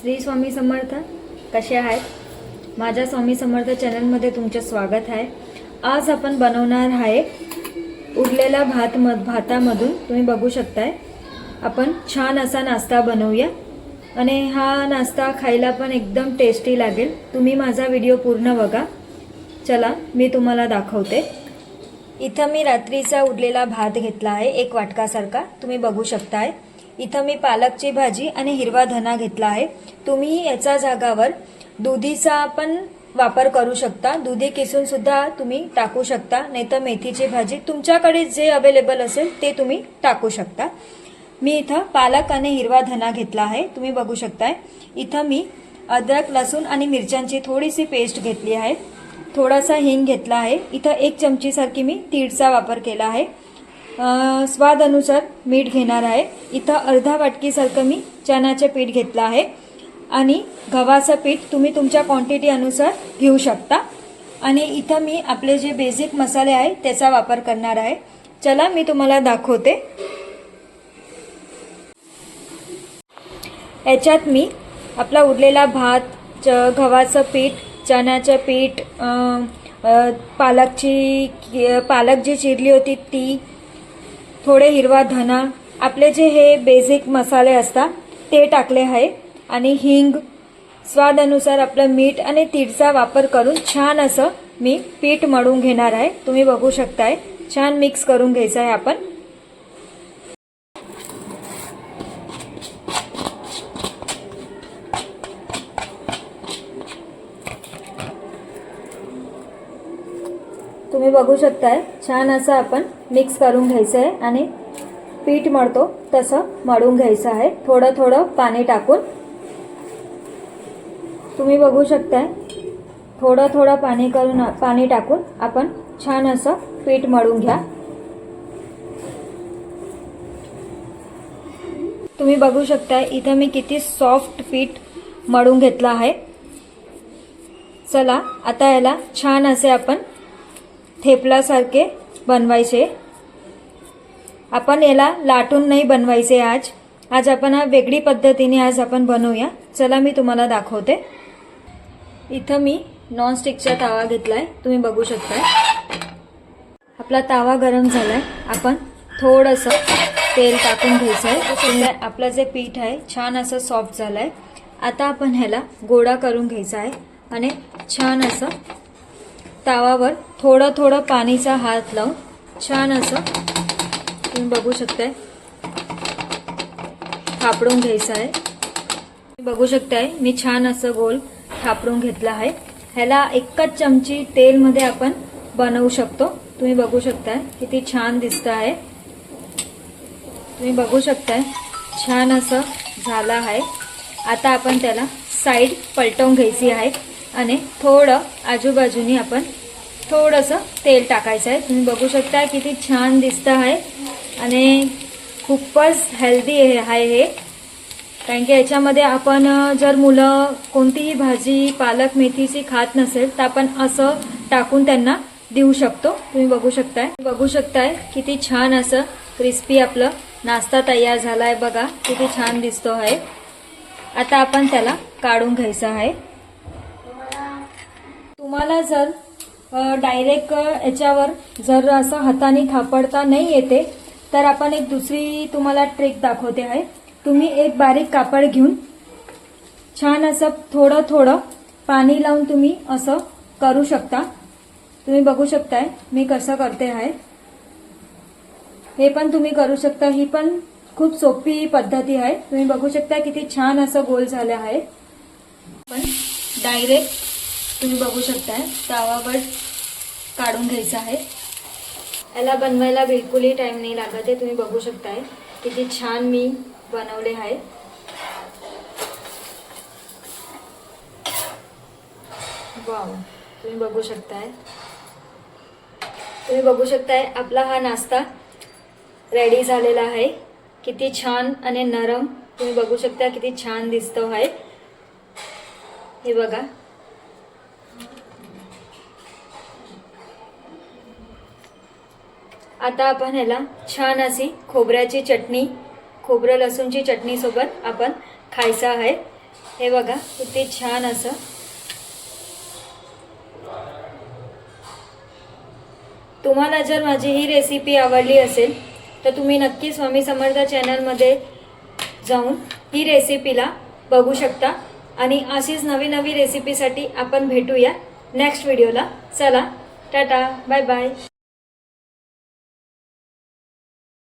श्री स्वामी समर्थ कसे आहेत? माझ्या स्वामी समर्थ चॅनलमध्ये तुमचं स्वागत आहे. आज आपण बनवणार आहे उरलेला भात म भातामधून तुम्ही बघू शकताय. आपण छान असा नाश्ता बनवूया. आणि हा नाश्ता खायला पण एकदम टेस्टी लागेल. तुम्ही माझा व्हिडिओ पूर्ण बघा. चला मी तुम्हाला दाखवते. इथं मी रात्रीचा उरलेला भात घेतला आहे एक वाटकासारखा. तुम्ही बघू शकताय. इथं मी पालकची भाजी आणि हिरवा धना घेतला आहे. तुम्ही याच्या जागावर दुधीचा पण वापर करू शकता. दुधी किसून सुद्धा तुम्ही टाकू शकता. नाही तर मेथीची भाजी तुमच्याकडे जे अवेलेबल असेल ते तुम्ही टाकू शकता. मी इथं पालक आणि हिरवा धना घेतला आहे. तुम्ही बघू शकताय. इथं मी अद्रक लसूण आणि मिरच्यांची थोडीशी पेस्ट घेतली आहे. थोडासा हिंग घेतला आहे. इथं एक चमचीसारखी मी तीळचा वापर केला आहे. स्वादानुसार मीठ घेणार आहे. इथं अर्धा वाटकीसारखं मी चण्याचे पीठ घेतलं आहे. आणि गव्हाचं पीठ तुम्ही तुमच्या क्वांटिटी अनुसार घेऊ शकता. आणि इथं मी आपले जे बेसिक मसाले आहे त्याचा वापर करणार आहे. चला मी तुम्हाला दाखवते. याच्यात मी आपला उरलेला भात च गव्हाचं पीठ चण्याचं पीठ पालकची पालक जी चिरली होती ती थोडे हिरवा धना आपले जे हे बेसिक मसाले असतात ते टाकले आहे. आणि हिंग स्वादानुसार आपलं मीठ आणि तीळचा वापर करून छान असं मी पीठ मळून घेणार आहे. तुम्ही बघू शकताय छान मिक्स करून घ्यायचं आहे आपण. तुम्ही बघू शकताय छान असं आपण मिक्स करून घ्यायचं आहे आणि पीठ मळतो तसं मळून घ्यायचं आहे. थोडं थोडं पाणी टाकून. तुम्ही बघू शकताय थोडं थोडं पाणी करून पाणी टाकून आपण छान असं पीठ मळून घ्या. तुम्ही बघू शकताय इथं मी किती सॉफ्ट पीठ मळून घेतलं आहे. चला आता याला छान असे आपण थेपलासारखे बनवायचे आपण याला लाटून नाही बनवायचे आज आज आपण हा वेगळी पद्धतीने आज आपण बनवूया चला मी तुम्हाला दाखवते इथं मी नॉनस्टिकचा तावा घेतलाय तुम्ही बघू शकताय आपला तावा गरम झालाय आपण थोडंसं तेल टाकून घ्यायचं आहे आपलं जे पीठ आहे छान असं सॉफ्ट झालंय आता आपण ह्याला गोळा करून घ्यायचा आहे आणि छान असं तावावर थोडं थोडं पाणीचा हात लावून छान असं तुम्ही बघू शकताय. थापडून घ्यायचं आहे. बघू शकताय मी छान असं गोल थापडून घेतला आहे. ह्याला एकच चमची तेलमध्ये आपण बनवू शकतो. तुम्ही बघू शकताय किती छान दिसत आहे. तुम्ही बघू शकताय छान असं झालं आहे. आता आपण त्याला साईड पलटवून घ्यायची आहे. आणि थोडं आजूबाजूनी आपण थोडंसं तेल टाकायचं आहे. तुम्ही बघू शकता किती छान दिसतं आहे आणि खूपच हेल्दी आहे हे. कारण की याच्यामध्ये आपण जर मुलं कोणतीही भाजी पालक मेथीची खात नसेल तर आपण असं टाकून त्यांना देऊ शकतो. तुम्ही बघू शकताय. बघू शकताय किती छान असं क्रिस्पी आपलं नाश्ता तयार झालाय बघा. किती छान दिसतो आहे. आता आपण त्याला काढून घ्यायचं आहे. तुम्हाला जर डायरेक्ट याच्यावर जर असं हाताने थापडता नाही येते तर आपण एक दुसरी तुम्हाला ट्रिक दाखवते आहे. तुम्ही एक बारीक कापड घेऊन छान असं थोडं थोडं पाणी लावून तुम्ही असं करू शकता. तुम्ही बघू शकताय मी कसं करते आहे. हे पण तुम्ही करू शकता. ही पण खूप सोपी पद्धती आहे. तुम्ही बघू शकता किती छान असं गोल झालं आहे. पण डायरेक्ट तुम्ही बघू शकताय. तवावर काढून घ्यायचं आहे. याला बनवायला बिलकुलही टाइम नाही लागत आहे. तुम्ही बघू शकताय. किती छान मी बनवले आहे. वाव तुम्ही बघू शकताय. तुम्ही बघू शकताय आपला हा नाश्ता रेडी झालेला आहे. किती छान आणि नरम. तुम्ही बघू शकता किती छान दिसतो आहे. हे बघा. आता आपण ह्याला छान अशी खोबऱ्याची चटणी खोबरं लसूणची चटणीसोबत आपण खायचं आहे. हे बघा किती छान असं. तुम्हाला जर माझी ही रेसिपी आवडली असेल तर तुम्ही नक्की स्वामी समर्थ चॅनलमध्ये जाऊन ही रेसिपीला बघू शकता. आणि अशीच नवी नवी रेसिपीसाठी आपण भेटूया नेक्स्ट व्हिडिओला चला टाटा बाय बाय